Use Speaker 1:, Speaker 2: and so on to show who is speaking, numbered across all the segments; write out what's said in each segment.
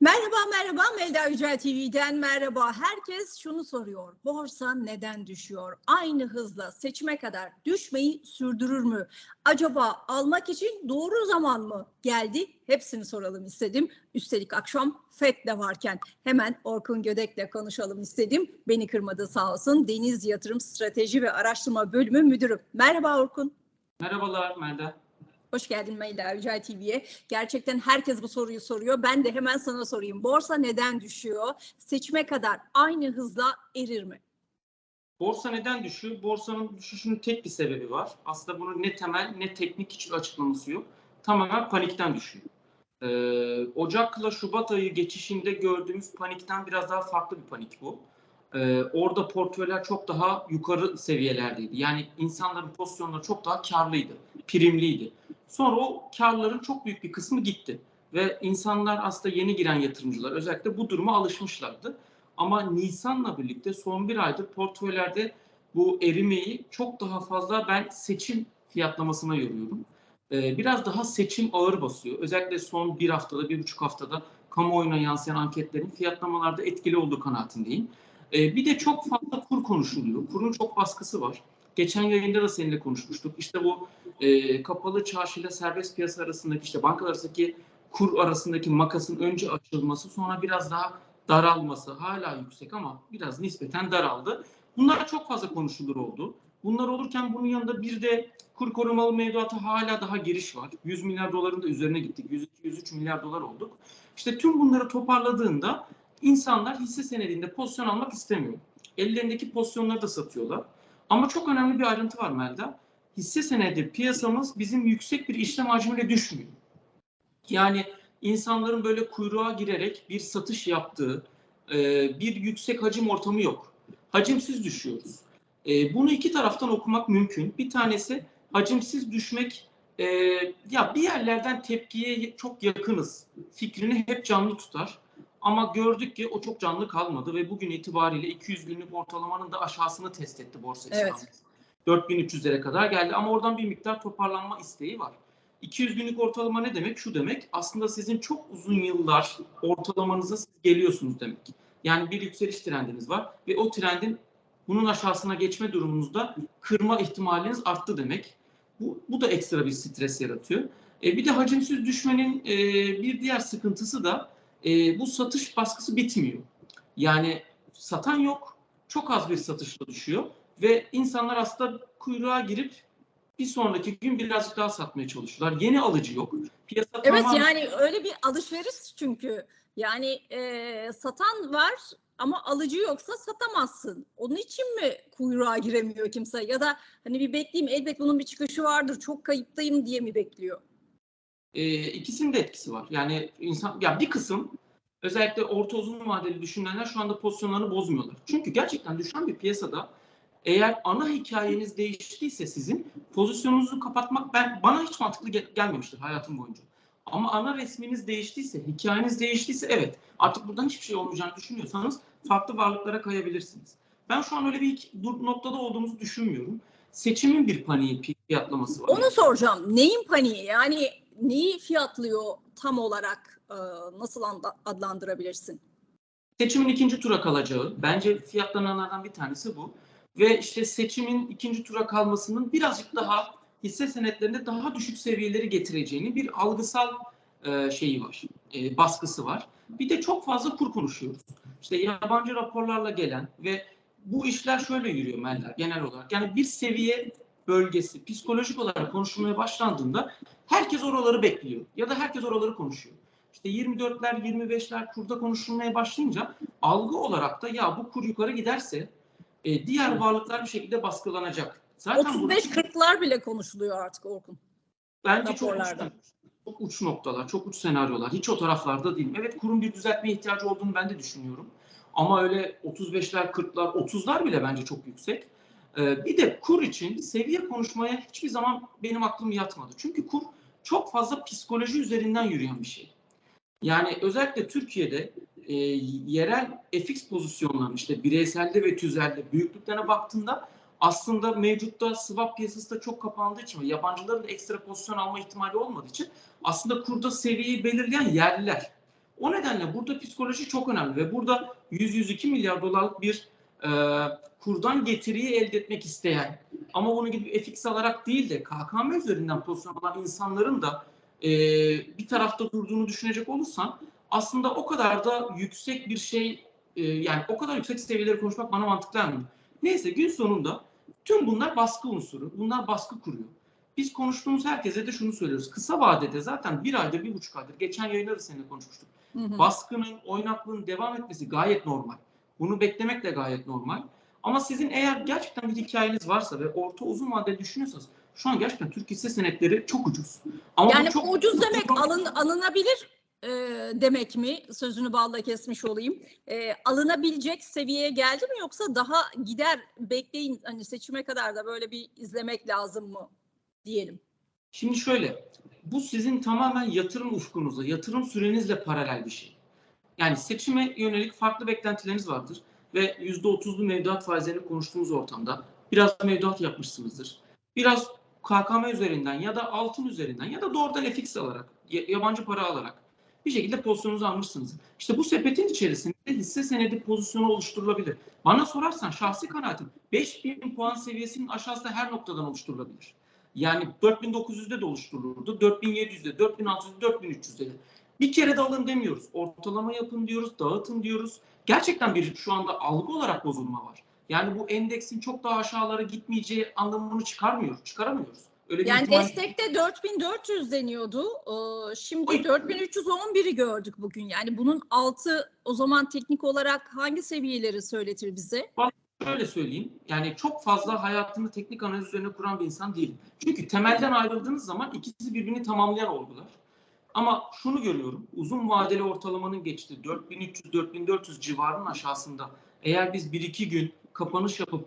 Speaker 1: Merhaba merhaba Melda Yücel TV'den merhaba. Herkes şunu soruyor. Borsa neden düşüyor? Aynı hızla seçime kadar düşmeyi sürdürür mü? Acaba almak için doğru zaman mı geldi? Hepsini soralım istedim. Üstelik akşam FED de varken hemen Orkun Gödek'le konuşalım istedim. Beni kırmadı sağ olsun. Deniz Yatırım Strateji ve Araştırma Bölümü Müdürü. Merhaba Orkun.
Speaker 2: Merhabalar Melda.
Speaker 1: Hoş geldin Melda Yücel TV'ye. Gerçekten herkes bu soruyu soruyor. Ben de hemen sana sorayım. Borsa neden düşüyor? Seçime kadar aynı hızla erir mi?
Speaker 2: Borsa neden düşüyor? Borsanın düşüşünün tek bir sebebi var. Aslında bunun ne temel ne teknik hiçbir açıklaması yok. Tamamen panikten düşüyor. Ee, Ocak'la Şubat ayı geçişinde gördüğümüz panikten biraz daha farklı bir panik bu. Ee, orada portföyler çok daha yukarı seviyelerdeydi. Yani insanların pozisyonları çok daha karlıydı, primliydi. Sonra o karların çok büyük bir kısmı gitti. Ve insanlar aslında yeni giren yatırımcılar özellikle bu duruma alışmışlardı. Ama Nisan'la birlikte son bir aydır portföylerde bu erimeyi çok daha fazla ben seçim fiyatlamasına yoruyorum. Ee, biraz daha seçim ağır basıyor. Özellikle son bir haftada, bir buçuk haftada kamuoyuna yansıyan anketlerin fiyatlamalarda etkili olduğu kanaatindeyim. Ee, bir de çok fazla kur konuşuluyor. Kurun çok baskısı var. Geçen yayında da seninle konuşmuştuk. İşte bu e, kapalı çarşıyla serbest piyasa arasındaki işte bankalar arasındaki kur arasındaki makasın önce açılması sonra biraz daha daralması hala yüksek ama biraz nispeten daraldı. Bunlar çok fazla konuşulur oldu. Bunlar olurken bunun yanında bir de kur korumalı mevduata hala daha giriş var. 100 milyar doların da üzerine gittik. 102-103 milyar dolar olduk. İşte tüm bunları toparladığında insanlar hisse senedinde pozisyon almak istemiyor. Ellerindeki pozisyonları da satıyorlar. Ama çok önemli bir ayrıntı var Melda. Hisse senedi piyasamız bizim yüksek bir işlem hacmiyle düşmüyor. Yani insanların böyle kuyruğa girerek bir satış yaptığı e, bir yüksek hacim ortamı yok. Hacimsiz düşüyoruz. E, bunu iki taraftan okumak mümkün. Bir tanesi hacimsiz düşmek e, ya bir yerlerden tepkiye çok yakınız fikrini hep canlı tutar. Ama gördük ki o çok canlı kalmadı ve bugün itibariyle 200 günlük ortalamanın da aşağısını test etti borsa
Speaker 1: Evet.
Speaker 2: İstanbul. 4300'lere kadar geldi ama oradan bir miktar toparlanma isteği var. 200 günlük ortalama ne demek? Şu demek aslında sizin çok uzun yıllar ortalamanıza siz geliyorsunuz demek. Yani bir yükseliş trendiniz var ve o trendin bunun aşağısına geçme durumunuzda kırma ihtimaliniz arttı demek. Bu, bu da ekstra bir stres yaratıyor. E, bir de hacimsiz düşmenin e, bir diğer sıkıntısı da e, bu satış baskısı bitmiyor. Yani satan yok, çok az bir satışla düşüyor ve insanlar aslında kuyruğa girip bir sonraki gün birazcık daha satmaya çalışıyorlar. Yeni alıcı yok. Piyasa
Speaker 1: Evet
Speaker 2: tamamen-
Speaker 1: yani öyle bir alışveriş çünkü. Yani e, satan var ama alıcı yoksa satamazsın. Onun için mi kuyruğa giremiyor kimse? Ya da hani bir bekleyeyim elbet bunun bir çıkışı vardır çok kayıptayım diye mi bekliyor?
Speaker 2: E, ikisinin de etkisi var. Yani insan ya bir kısım özellikle orta uzun vadeli düşünenler şu anda pozisyonlarını bozmuyorlar. Çünkü gerçekten düşen bir piyasada eğer ana hikayeniz değiştiyse sizin pozisyonunuzu kapatmak ben bana hiç mantıklı gel- gelmemiştir hayatım boyunca. Ama ana resminiz değiştiyse, hikayeniz değiştiyse evet artık buradan hiçbir şey olmayacağını düşünüyorsanız farklı varlıklara kayabilirsiniz. Ben şu an öyle bir noktada olduğumuzu düşünmüyorum. Seçimin bir paniği fiyatlaması var.
Speaker 1: Onu soracağım. Neyin paniği? Yani neyi fiyatlıyor tam olarak e, nasıl adlandırabilirsin?
Speaker 2: seçimin ikinci tura kalacağı bence fiyatlananlardan bir tanesi bu. Ve işte seçimin ikinci tura kalmasının birazcık daha hisse senetlerinde daha düşük seviyeleri getireceğini bir algısal e, şeyi var, e, baskısı var. Bir de çok fazla kur konuşuyoruz. İşte yabancı raporlarla gelen ve bu işler şöyle yürüyor Melda genel olarak. Yani bir seviye bölgesi psikolojik olarak konuşulmaya başlandığında herkes oraları bekliyor ya da herkes oraları konuşuyor. İşte 24'ler 25'ler kurda konuşulmaya başlayınca algı olarak da ya bu kur yukarı giderse e, diğer varlıklar bir şekilde baskılanacak. Zaten bu
Speaker 1: 35-40'lar bile konuşuluyor artık Orkun.
Speaker 2: bence çok uç, çok uç noktalar, çok uç senaryolar. Hiç o taraflarda değilim. Evet kurun bir düzeltmeye ihtiyacı olduğunu ben de düşünüyorum. Ama öyle 35'ler, 40'lar, 30'lar bile bence çok yüksek. Ee, bir de kur için seviye konuşmaya hiçbir zaman benim aklım yatmadı. Çünkü kur çok fazla psikoloji üzerinden yürüyen bir şey. Yani özellikle Türkiye'de e, yerel FX pozisyonlarının işte bireyselde ve tüzelde büyüklüklerine baktığında aslında mevcutta swap piyasası da çok kapandığı için yabancıların da ekstra pozisyon alma ihtimali olmadığı için aslında kurda seviyeyi belirleyen yerliler. O nedenle burada psikoloji çok önemli ve burada 100-102 milyar dolarlık bir e, kurdan getiriyi elde etmek isteyen ama bunu gidip FX alarak değil de KKM üzerinden pozisyon alan insanların da e, bir tarafta durduğunu düşünecek olursan aslında o kadar da yüksek bir şey e, yani o kadar yüksek seviyeleri konuşmak bana mantıklı gelmiyor. Neyse gün sonunda tüm bunlar baskı unsuru. Bunlar baskı kuruyor. Biz konuştuğumuz herkese de şunu söylüyoruz. Kısa vadede zaten bir aydır, bir buçuk aydır, geçen yayınları seninle konuşmuştuk.
Speaker 1: Hı hı.
Speaker 2: Baskının, oynaklığın devam etmesi gayet normal. Bunu beklemek de gayet normal. Ama sizin eğer gerçekten bir hikayeniz varsa ve orta uzun vadede düşünüyorsanız şu an gerçekten Türk hisse senetleri çok ucuz. Ama
Speaker 1: Yani
Speaker 2: çok
Speaker 1: ucuz demek alın, alınabilir e, demek mi? Sözünü balla kesmiş olayım. E, alınabilecek seviyeye geldi mi yoksa daha gider bekleyin hani seçime kadar da böyle bir izlemek lazım mı diyelim.
Speaker 2: Şimdi şöyle, bu sizin tamamen yatırım ufkunuza, yatırım sürenizle paralel bir şey. Yani seçime yönelik farklı beklentileriniz vardır ve %30'lu mevduat faizlerini konuştuğumuz ortamda biraz mevduat yapmışsınızdır. Biraz KKM üzerinden ya da altın üzerinden ya da doğrudan FX alarak, yabancı para alarak bir şekilde pozisyonunuzu almışsınız. İşte bu sepetin içerisinde hisse senedi pozisyonu oluşturulabilir. Bana sorarsan şahsi kanaatim 5000 puan seviyesinin aşağısında her noktadan oluşturulabilir. Yani 4900'de de oluşturulurdu. 4700'de, 4600'de, 4300'de de. Bir kere de alın demiyoruz. Ortalama yapın diyoruz, dağıtın diyoruz. Gerçekten bir şu anda algı olarak bozulma var. Yani bu endeksin çok daha aşağılara gitmeyeceği anlamını çıkarmıyor, çıkaramıyoruz. Öyle bir
Speaker 1: Yani
Speaker 2: ihtimal-
Speaker 1: destekte 4400 deniyordu. Ee, Şimdi
Speaker 2: Oy.
Speaker 1: 4311'i gördük bugün. Yani bunun altı o zaman teknik olarak hangi seviyeleri söyletir bize?
Speaker 2: şöyle söyleyeyim. Yani çok fazla hayatını teknik analiz üzerine kuran bir insan değilim. Çünkü temelden ayrıldığınız zaman ikisi birbirini tamamlayan olgular. Ama şunu görüyorum. Uzun vadeli ortalamanın geçtiği 4300-4400 civarının aşağısında eğer biz 1-2 gün kapanış yapıp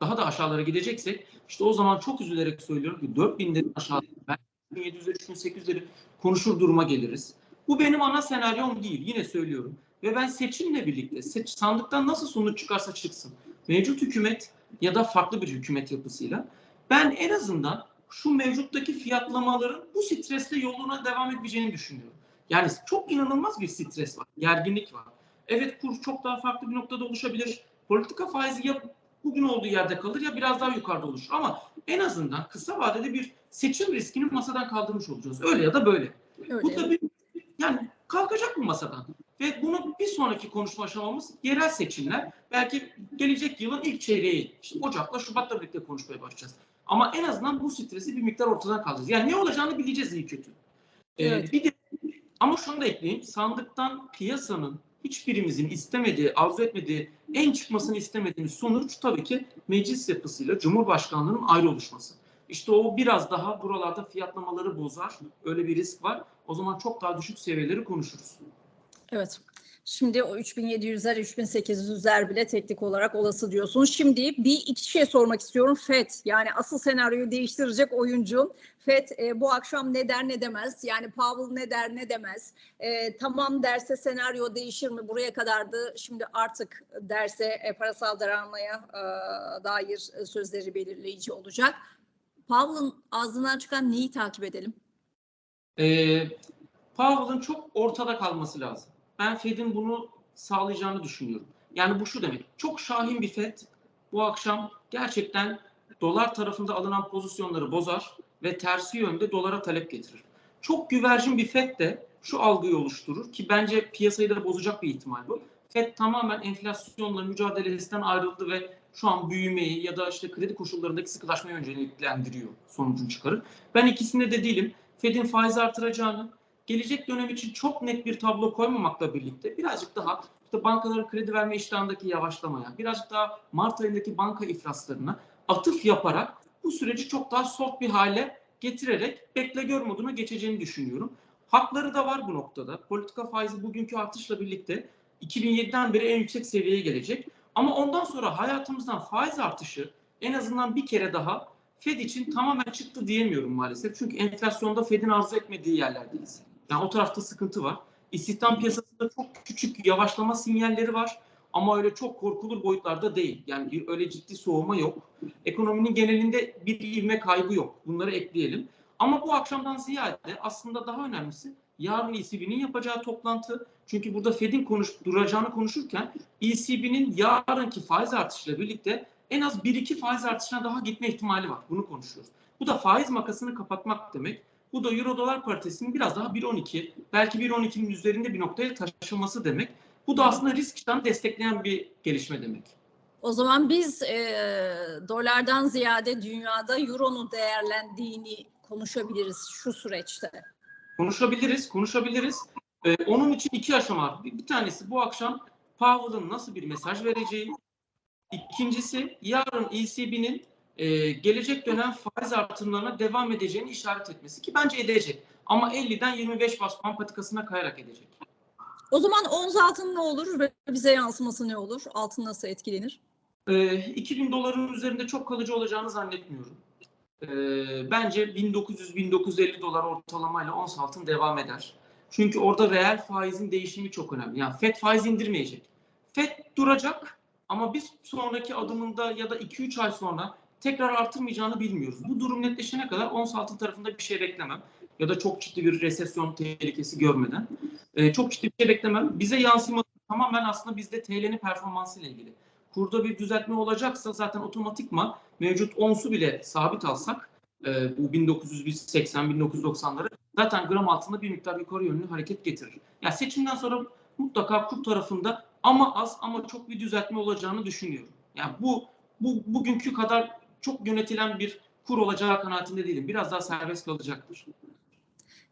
Speaker 2: daha da aşağılara gideceksek işte o zaman çok üzülerek söylüyorum ki 4000'den aşağı belki 1700'leri 3800'leri konuşur duruma geliriz. Bu benim ana senaryom değil. Yine söylüyorum. Ve ben seçimle birlikte seç, sandıktan nasıl sonuç çıkarsa çıksın. Mevcut hükümet ya da farklı bir hükümet yapısıyla ben en azından şu mevcuttaki fiyatlamaların bu stresle yoluna devam etmeyeceğini düşünüyorum. Yani çok inanılmaz bir stres var, gerginlik var. Evet kur çok daha farklı bir noktada oluşabilir. Politika faizi ya bugün olduğu yerde kalır ya biraz daha yukarıda oluşur. Ama en azından kısa vadede bir seçim riskini masadan kaldırmış olacağız. Öyle ya da böyle. Bu
Speaker 1: Öyle.
Speaker 2: tabii yani kalkacak mı masadan? Ve bunu bir sonraki konuşma aşamamız yerel seçimler. Belki gelecek yılın ilk çeyreği. İşte Ocak'la Şubat'la birlikte konuşmaya başlayacağız. Ama en azından bu stresi bir miktar ortadan kaldıracağız. Yani ne olacağını bileceğiz iyi kötü. Ee,
Speaker 1: Evet.
Speaker 2: bir de, ama şunu da ekleyeyim. Sandıktan piyasanın hiçbirimizin istemediği, arzu etmediği, en çıkmasını istemediğimiz sonuç tabii ki meclis yapısıyla Cumhurbaşkanlığının ayrı oluşması. İşte o biraz daha buralarda fiyatlamaları bozar. Öyle bir risk var. O zaman çok daha düşük seviyeleri konuşuruz.
Speaker 1: Evet. Şimdi o 3700'ler, 3800'ler bile teknik olarak olası diyorsun. Şimdi bir iki şey sormak istiyorum. FED yani asıl senaryoyu değiştirecek oyuncu. FED e, bu akşam ne der ne demez. Yani Powell ne der ne demez. E, tamam derse senaryo değişir mi? Buraya kadardı. Şimdi artık derse e, parasal daralmaya e, dair e, sözleri belirleyici olacak. Powell'ın ağzından çıkan neyi takip edelim?
Speaker 2: Ee, Powell'ın çok ortada kalması lazım. Ben Fed'in bunu sağlayacağını düşünüyorum. Yani bu şu demek. Çok şahin bir Fed bu akşam gerçekten dolar tarafında alınan pozisyonları bozar ve tersi yönde dolara talep getirir. Çok güvercin bir Fed de şu algıyı oluşturur ki bence piyasayı da bozacak bir ihtimal bu. Fed tamamen enflasyonla mücadelesinden ayrıldı ve şu an büyümeyi ya da işte kredi koşullarındaki sıkılaşmayı önceliklendiriyor sonucunu çıkarır. Ben ikisinde de değilim. Fed'in faiz artıracağını, gelecek dönem için çok net bir tablo koymamakla birlikte birazcık daha işte bankaların kredi verme iştahındaki yavaşlamaya, birazcık daha Mart ayındaki banka iflaslarına atıf yaparak bu süreci çok daha soft bir hale getirerek bekle gör moduna geçeceğini düşünüyorum. Hakları da var bu noktada. Politika faizi bugünkü artışla birlikte 2007'den beri en yüksek seviyeye gelecek. Ama ondan sonra hayatımızdan faiz artışı en azından bir kere daha Fed için tamamen çıktı diyemiyorum maalesef. Çünkü enflasyonda Fed'in arzu etmediği yerlerdeyiz. Yani o tarafta sıkıntı var. İstihdam piyasasında çok küçük yavaşlama sinyalleri var. Ama öyle çok korkulur boyutlarda değil. Yani öyle ciddi soğuma yok. Ekonominin genelinde bir ivme kaybı yok. Bunları ekleyelim. Ama bu akşamdan ziyade aslında daha önemlisi yarın ECB'nin yapacağı toplantı. Çünkü burada Fed'in konuş, duracağını konuşurken ECB'nin yarınki faiz artışıyla birlikte en az 1-2 faiz artışına daha gitme ihtimali var. Bunu konuşuyoruz. Bu da faiz makasını kapatmak demek. Bu da euro dolar paritesinin biraz daha 1.12 belki 1.12'nin üzerinde bir noktaya taşınması demek. Bu da aslında risk iştahını destekleyen bir gelişme demek.
Speaker 1: O zaman biz e, dolardan ziyade dünyada euronun değerlendiğini konuşabiliriz şu süreçte.
Speaker 2: Konuşabiliriz, konuşabiliriz. Ee, onun için iki aşama var. Bir, bir tanesi bu akşam Powell'ın nasıl bir mesaj vereceği. İkincisi yarın ECB'nin e, gelecek dönem faiz artımlarına devam edeceğini işaret etmesi ki bence edecek. Ama 50'den 25 bas puan patikasına kayarak edecek.
Speaker 1: O zaman ons altın ne olur ve bize yansıması ne olur? Altın nasıl etkilenir?
Speaker 2: Ee, 2000 doların üzerinde çok kalıcı olacağını zannetmiyorum. Ee, bence 1900-1950 dolar ortalamayla ons altın devam eder. Çünkü orada reel faizin değişimi çok önemli. Yani FED faiz indirmeyecek. FED duracak ama bir sonraki adımında ya da 2-3 ay sonra tekrar artırmayacağını bilmiyoruz. Bu durum netleşene kadar ons altın tarafında bir şey beklemem. Ya da çok ciddi bir resesyon tehlikesi görmeden. Ee, çok ciddi bir şey beklemem. Bize yansıması tamamen aslında bizde TL'nin performansı ile ilgili. Kurda bir düzeltme olacaksa zaten otomatikman mevcut onsu bile sabit alsak e, bu 1980-1990'ları zaten gram altında bir miktar yukarı yönlü hareket getirir. Yani seçimden sonra mutlaka kur tarafında ama az ama çok bir düzeltme olacağını düşünüyorum. Yani bu, bu bugünkü kadar çok yönetilen bir kur olacağı kanaatinde değilim. Biraz daha serbest kalacaktır.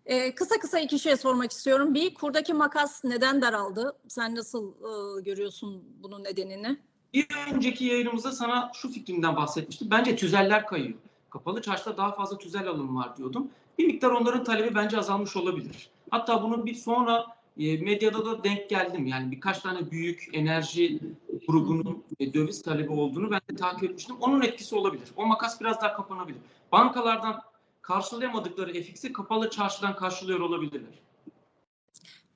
Speaker 1: Ee, kısa kısa iki şey sormak istiyorum. Bir, kurdaki makas neden daraldı? Sen nasıl e, görüyorsun bunun nedenini?
Speaker 2: Bir önceki yayınımızda sana şu fikrimden bahsetmiştim. Bence tüzeller kayıyor. Kapalı çarşıda daha fazla tüzel alım var diyordum. Bir miktar onların talebi bence azalmış olabilir. Hatta bunu bir sonra e, medyada da denk geldim. Yani birkaç tane büyük enerji grubunun e, döviz talebi olduğunu ben de takip etmiştim. Onun etkisi olabilir. O makas biraz daha kapanabilir. Bankalardan karşılayamadıkları FX'i kapalı çarşıdan karşılıyor olabilirler.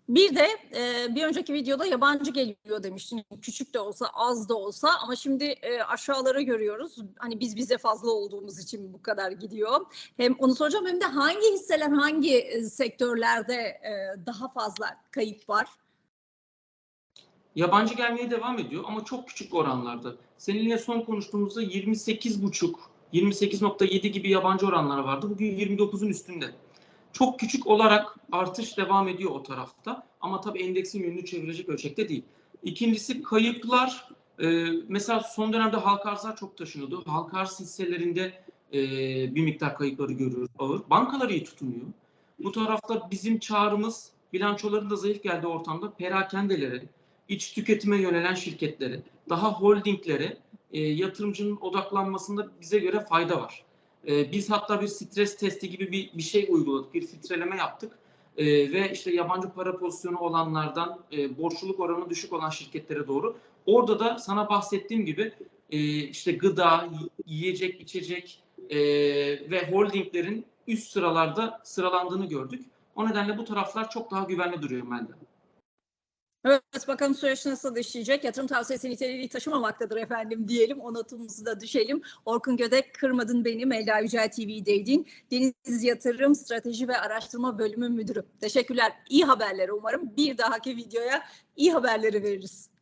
Speaker 1: Bir de e, bir önceki videoda yabancı geliyor demiştin. Küçük de olsa, az da olsa ama şimdi e, aşağıları görüyoruz. Hani biz bize fazla olduğumuz için bu kadar gidiyor. Hem onu soracağım hem de hangi hisseler, hangi e, sektörlerde e, daha fazla kayıp var?
Speaker 2: Yabancı gelmeye devam ediyor ama çok küçük oranlarda. Seninle son konuştuğumuzda 28,5, 28.7 gibi yabancı oranlar vardı. Bugün 29'un üstünde. Çok küçük olarak artış devam ediyor o tarafta. Ama tabii endeksin yönünü çevirecek ölçekte değil. İkincisi kayıplar. e, mesela son dönemde halka arzlar çok taşınıyordu. Halka arz hisselerinde e, bir miktar kayıpları görüyoruz ağır. Bankalar iyi tutunuyor. Bu tarafta bizim çağrımız bilançoların da zayıf geldiği ortamda perakendelere, iç tüketime yönelen şirketlere, daha holdinglere e, yatırımcının odaklanmasında bize göre fayda var. E, biz hatta bir stres testi gibi bir, bir şey uyguladık, bir filtreleme yaptık. E, ve işte yabancı para pozisyonu olanlardan e, borçluluk oranı düşük olan şirketlere doğru. Orada da sana bahsettiğim gibi e, işte gıda, yiyecek, içecek e, ve holdinglerin üst sıralarda sıralandığını gördük. O nedenle bu taraflar çok daha güvenli duruyor bende.
Speaker 1: Evet bakalım süreç nasıl işleyecek. Yatırım tavsiyesi niteliği taşımamaktadır efendim diyelim. O notumuzu da düşelim. Orkun Gödek kırmadın beni. Melda Yücel TV'deydin. Deniz Yatırım Strateji ve Araştırma Bölümü Müdürü. Teşekkürler. İyi haberler umarım. Bir dahaki videoya iyi haberleri veririz.